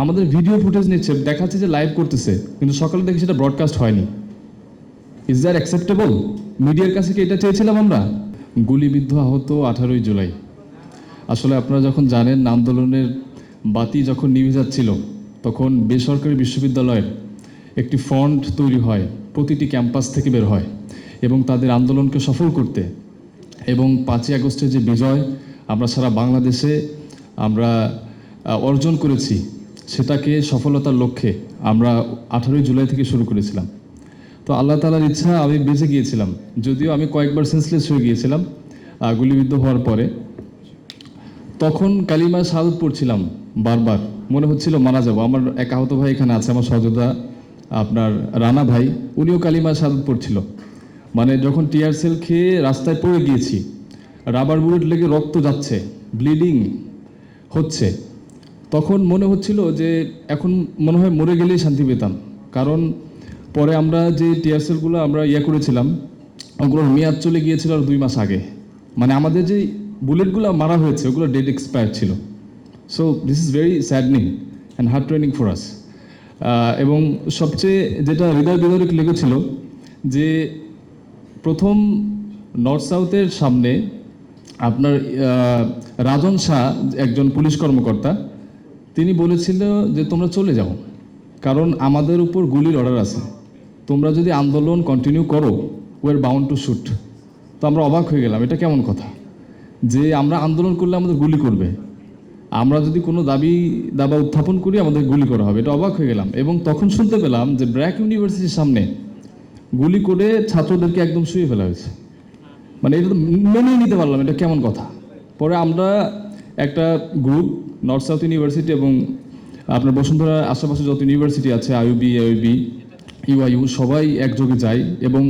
আমাদের video footage নিচ্ছে, দেখাচ্ছে যে লাইভ করতেছে, কিন্তু সকালে দেখি সেটা ব্রডকাস্ট হয়নি। ইজ দ্যাট অ্যাকসেপ্টেবল মিডিয়ার কাছে কি এটা চেয়েছিলাম আমরা? গুলিবিদ্ধ আহত আঠারোই জুলাই। আসলে আপনারা যখন জানেন, আন্দোলনের বাতি যখন নিভে যাচ্ছিল, তখন বেসরকারি বিশ্ববিদ্যালয়ের একটি ফন্ড তৈরি হয়, প্রতিটি ক্যাম্পাস থেকে বের হয়, এবং তাদের আন্দোলনকে সফল করতে। এবং পাঁচই আগস্টের যে বিজয়, আমরা সারা বাংলাদেশে আমরা অর্জন করেছি। সেটাকে সফলতার লক্ষ্যে আমরা আঠারোই জুলাই থেকে শুরু করেছিলাম। তো আল্লাহ তালার ইচ্ছা, আমি বেঁচে গিয়েছিলাম। যদিও আমি কয়েকবার সেন্সলেস হয়ে গিয়েছিলাম গুলিবিদ্ধ হওয়ার পরে। তখন কালিমা শাহাদত পড়ছিলাম বারবার। মনে হচ্ছিল, মারা যাব। আমার এক আহত ভাই এখানে আছে, আমার সহযোদ্ধা, আপনার রানা ভাই, উনিও কালিমা শাহাদত পড়ছিল। মানে যখন টিয়ার সেল খেয়ে রাস্তায় পড়ে গিয়েছি রাবার বুলেট লেগে রক্ত যাচ্ছে ব্লিডিং হচ্ছে। তখন মনে হচ্ছিল যে এখন মনে হয় মরে গেলেই শান্তি পেতাম। কারণ পরে আমরা যে টিয়ারসেলগুলো আমরা ইয়ে করেছিলাম, ওগুলোর মেয়াদ চলে গিয়েছিল আর দুই মাস আগে। মানে আমাদের যে বুলেটগুলো মারা হয়েছে, ওগুলো ডেট এক্সপায়ার ছিল। So this is very saddening and heartrending for us এবং সবচেয়ে যেটা হৃদয় বিদারক লেগেছিল যে প্রথম নর্থ সাউথের সামনে আপনার রাজন শাহ একজন পুলিশ কর্মকর্তা তিনি বলেছিল যে, তোমরা চলে যাও, কারণ আমাদের উপর গুলির অর্ডার আছে। তোমরা যদি আন্দোলন কন্টিনিউ করো ওয়ার বাউন্ড টু শুট তো আমরা অবাক হয়ে গেলাম, এটা কেমন কথা? যে আমরা আন্দোলন করলে আমাদের গুলি করবে। আমরা যদি কোনো দাবি, দাবা উত্থাপন করি, আমাদের গুলি করা হবে। এটা অবাক হয়ে গেলাম এবং তখন শুনতে পেলাম যে ব্র্যাক ইউনিভার্সিটির সামনে গুলি করে ছাত্রদেরকে একদম শুয়ে ফেলা হয়েছে। মানে এটা তো মেনেই নিতে পারলাম এটা কেমন কথা? পরে আমরা একটা গ্রুপ নর্থ সাউথ ইউনিভার্সিটি এবং আপনার বসুন্ধরা আশেপাশে যত ইউনিভার্সিটি আছে আইউবি আইউবি ইউআইউ সবাই একযোগে যাই এবং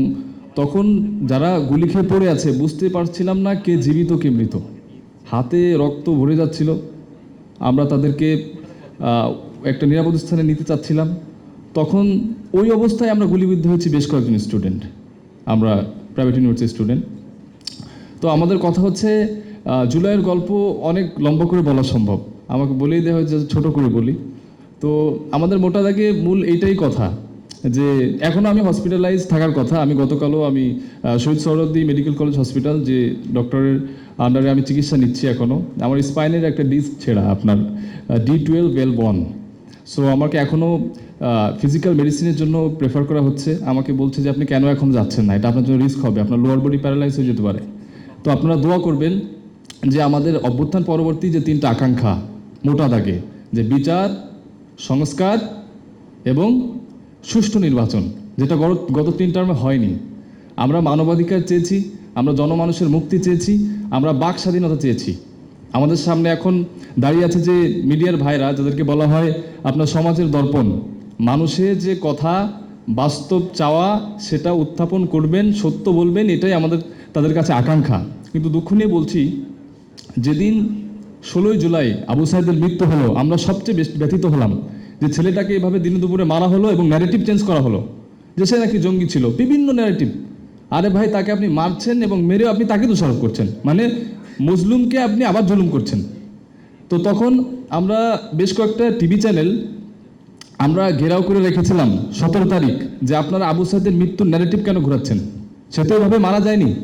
তখন যারা গুলি খেয়ে পড়ে আছে, বুঝতে পারছিলাম না কে জীবিত, কে মৃত। হাতে রক্ত ভরে যাচ্ছিল। আমরা তাদেরকে একটা নিরাপদ স্থানে নিতে চাচ্ছিলাম। তখন ওই অবস্থায় আমরা গুলিবিদ্ধ হয়েছি বেশ কয়েকজন স্টুডেন্ট আমরা প্রাইভেট ইউনিভার্সিটির স্টুডেন্ট তো আমাদের কথা হচ্ছে জুলাইয়ের গল্প অনেক লম্বা করে বলা সম্ভব। আমাকে বলেই দেওয়া হয়েছে যে ছোট করে বলি। তো আমাদের মোটা দাগে মূল এইটাই কথা, যে এখনও আমি হসপিটালাইজ থাকার কথা। আমি গতকালও আমি Shaheed Suhrawardy medical college hospital যে ডক্টরের আন্ডারে আমি চিকিৎসা নিচ্ছি এখনও আমার স্পাইনের একটা ডিস্ক ছেঁড়া, আপনার ডি টুয়েলভ ওয়েল বন সো আমাকে এখনও ফিজিক্যাল মেডিসিনের জন্য প্রেফার করা হচ্ছে। আমাকে বলছে যে, আপনি কেন এখন যাচ্ছেন না? এটা আপনার জন্য রিস্ক হবে। আপনার লোয়ার বডি প্যারালাইজ হয়ে যেতে পারে। তো আপনারা দোয়া করবেন যে, আমাদের অভ্যুত্থান পরবর্তী যে তিনটা আকাঙ্ক্ষা মোটা দাগে, যে বিচার, সংস্কার এবং সুষ্ঠু নির্বাচন, যেটা গত গত তিন টার্মে হয়নি। আমরা মানবাধিকার চেয়েছি, আমরা জনমানুষের মুক্তি চেয়েছি, আমরা বাক স্বাধীনতা চেয়েছি। আমাদের সামনে এখন দাঁড়িয়ে আছে যে মিডিয়ার ভাইরা, যাদেরকে বলা হয় আপনার সমাজের দর্পণ। মানুষের যে কথা বাস্তব চাওয়া, সেটা উত্থাপন করবেন, সত্য বলবেন, এটাই আমাদের তাদের কাছে আকাঙ্ক্ষা। কিন্তু দুঃখ নিয়ে বলছি, যেদিন ষোলোই জুলাই আবু সাইদের মৃত্যু হলো। আমরা সবচেয়ে বেশ ব্যথিত হলাম যে ছেলেটাকে এভাবে দিনে দুপুরে মারা হলো এবং ন্যারেটিভ চেঞ্জ করা হলো। যে সে নাকি জঙ্গি ছিল, বিভিন্ন ন্যারেটিভ আরে ভাই, তাকে আপনি মারছেন এবং মেরেও আপনি তাকে দোষারোপ করছেন। মানে মুসলিমকে আপনি আবার জুলুম করছেন। তো তখন আমরা বেশ কয়েকটা টিভি চ্যানেল আমরা ঘেরাও করে রেখেছিলাম সতেরো তারিখ যে আপনারা আবু সাইদের মৃত্যুর ন্যারেটিভ কেন ঘোরাচ্ছেন? সে তো এভাবে মারা যায়নি।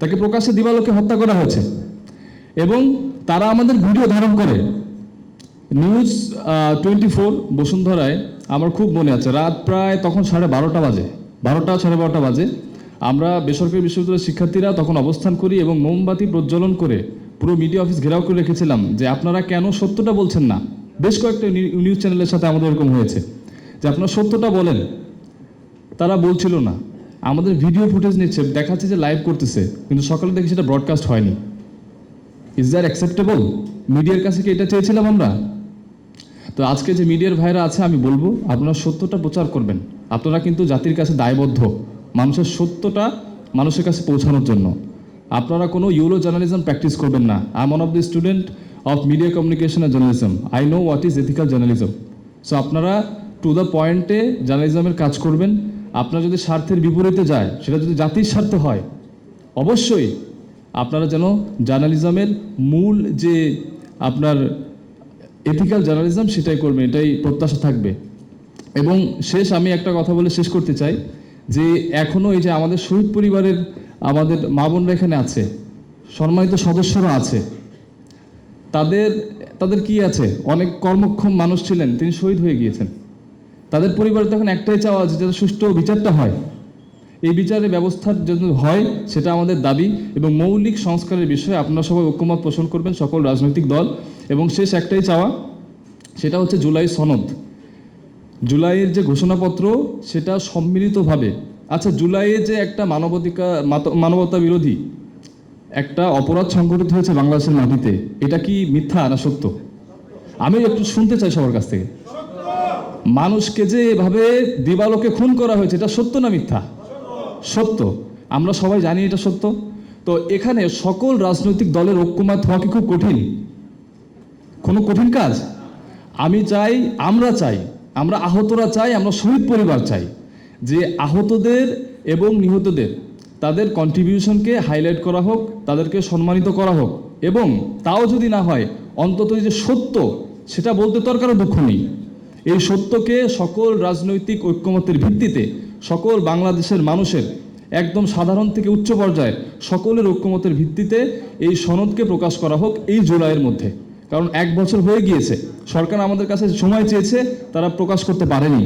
তাকে প্রকাশ্যে দিবালোকে হত্যা করা হয়েছে। এবং তারা আমাদের ভিডিও ধারণ করে। নিউজ টোয়েন্টি ফোর বসুন্ধরায় আমার খুব মনে আছে। রাত প্রায় তখন সাড়ে বারোটা বাজে। বারোটা, সাড়ে বারোটা বাজে। আমরা বেসরকারি বিশ্ববিদ্যালয়ের শিক্ষার্থীরা তখন অবস্থান করি এবং মোমবাতি প্রজ্বলন করে পুরো মিডিয়া অফিস ঘেরাও করে রেখেছিলাম যে আপনারা কেন সত্যটা বলছেন না। বেশ কয়েকটা নিউজ চ্যানেলের সাথে আমাদের এরকম হয়েছে যে আপনারা সত্যটা বলেন। তারা বলছিল না। আমাদের ভিডিও ফুটেজ নিচ্ছে, দেখাচ্ছে যে লাইভ করতেছে, কিন্তু সকালে দেখি সেটা ব্রডকাস্ট হয়নি। ইজ দ্যাট অ্যাকসেপ্টেবল মিডিয়ার কাছে কি এটা চেয়েছিলাম আমরা? তো আজকে যে মিডিয়ার ভাইরা আছে, আমি বলব, আপনারা সত্যটা প্রচার করবেন। আপনারা কিন্তু জাতির কাছে দায়বদ্ধ, মানুষের সত্যটা মানুষের কাছে পৌঁছানোর জন্য। আপনারা কোনো ইউরো জার্নালিজম প্র্যাকটিস করবেন না। I am one of the student of media communication and journalism I know what is ethical journalism so আপনারা টু দ্য পয়েন্টে জার্নালিজমের কাজ করবেন। আপনার যদি স্বার্থের বিপরীতে যায়, সেটা যদি জাতির স্বার্থ হয়, অবশ্যই আপনারা যেন জার্নালিজমের মূল যে আপনার এথিক্যাল জার্নালিজম সেটাই করবেন, এটাই প্রত্যাশা থাকবে। এবং শেষ আমি একটা কথা বলে শেষ করতে চাই, যে এখনও এই যে আমাদের শহীদ পরিবারের আমাদের মা বোনরা এখানে আছে, সম্মানিত সদস্যরা আছে, তাদের তাদের কি আছে? অনেক কর্মক্ষম মানুষ ছিলেন, তিনি শহীদ হয়ে গিয়েছেন। তাদের পরিবারে তখন একটাই চাওয়া যে যাতে সুষ্ঠু বিচারটা হয়। এই বিচারের ব্যবস্থার জন্য হয়, সেটা আমাদের দাবি এবং মৌলিক সংস্কারের বিষয়ে আপনারা সবাই ঐক্যমত পোষণ করবেন সকল রাজনৈতিক দল। এবং শেষ একটাই চাওয়া, সেটা হচ্ছে জুলাই সনদ। জুলাইয়ের যে ঘোষণাপত্র, সেটা সম্মিলিতভাবে আচ্ছা জুলাইয়ে যে একটা মানবাধিকার মানবতা বিরোধী একটা অপরাধ সংঘটিত হয়েছে বাংলাদেশের মাটিতে, এটা কি মিথ্যা না সত্য? আমি একটু শুনতে চাই সবার কাছ থেকে। মানুষকে যে এভাবে দিবালোকে খুন করা হয়েছে, এটা সত্য না মিথ্যা? সত্য। আমরা সবাই জানি এটা সত্য। তো এখানে সকল রাজনৈতিক দলের ঐক্যমত হওয়া কি খুব কঠিন? কোনো কঠিন কাজ? আমি চাই, আমরা চাই, আমরা আহতরা চাই, আমরা শহীদ পরিবার চাই। যে আহতদের এবং নিহতদের, তাদের কন্ট্রিবিউশনকে হাইলাইট করা হোক, তাদেরকে সম্মানিত করা হোক, এবং তাও যদি না হয়, অন্তত যে সত্য, সেটা বলতে তো আর কারও দুঃখ নেই। এই সত্যকে সকল রাজনৈতিক ঐক্যমতের ভিত্তিতে সকল বাংলাদেশের মানুষের একদম সাধারণ থেকে উচ্চ পর্যায়ে সকলের ঐক্যমতের ভিত্তিতে এই সনদকে প্রকাশ করা হোক এই জুলাইয়ের মধ্যে। কারণ এক বছর হয়ে গিয়েছে, সরকার আমাদের কাছে সময় চেয়েছে, তারা প্রকাশ করতে পারেনি।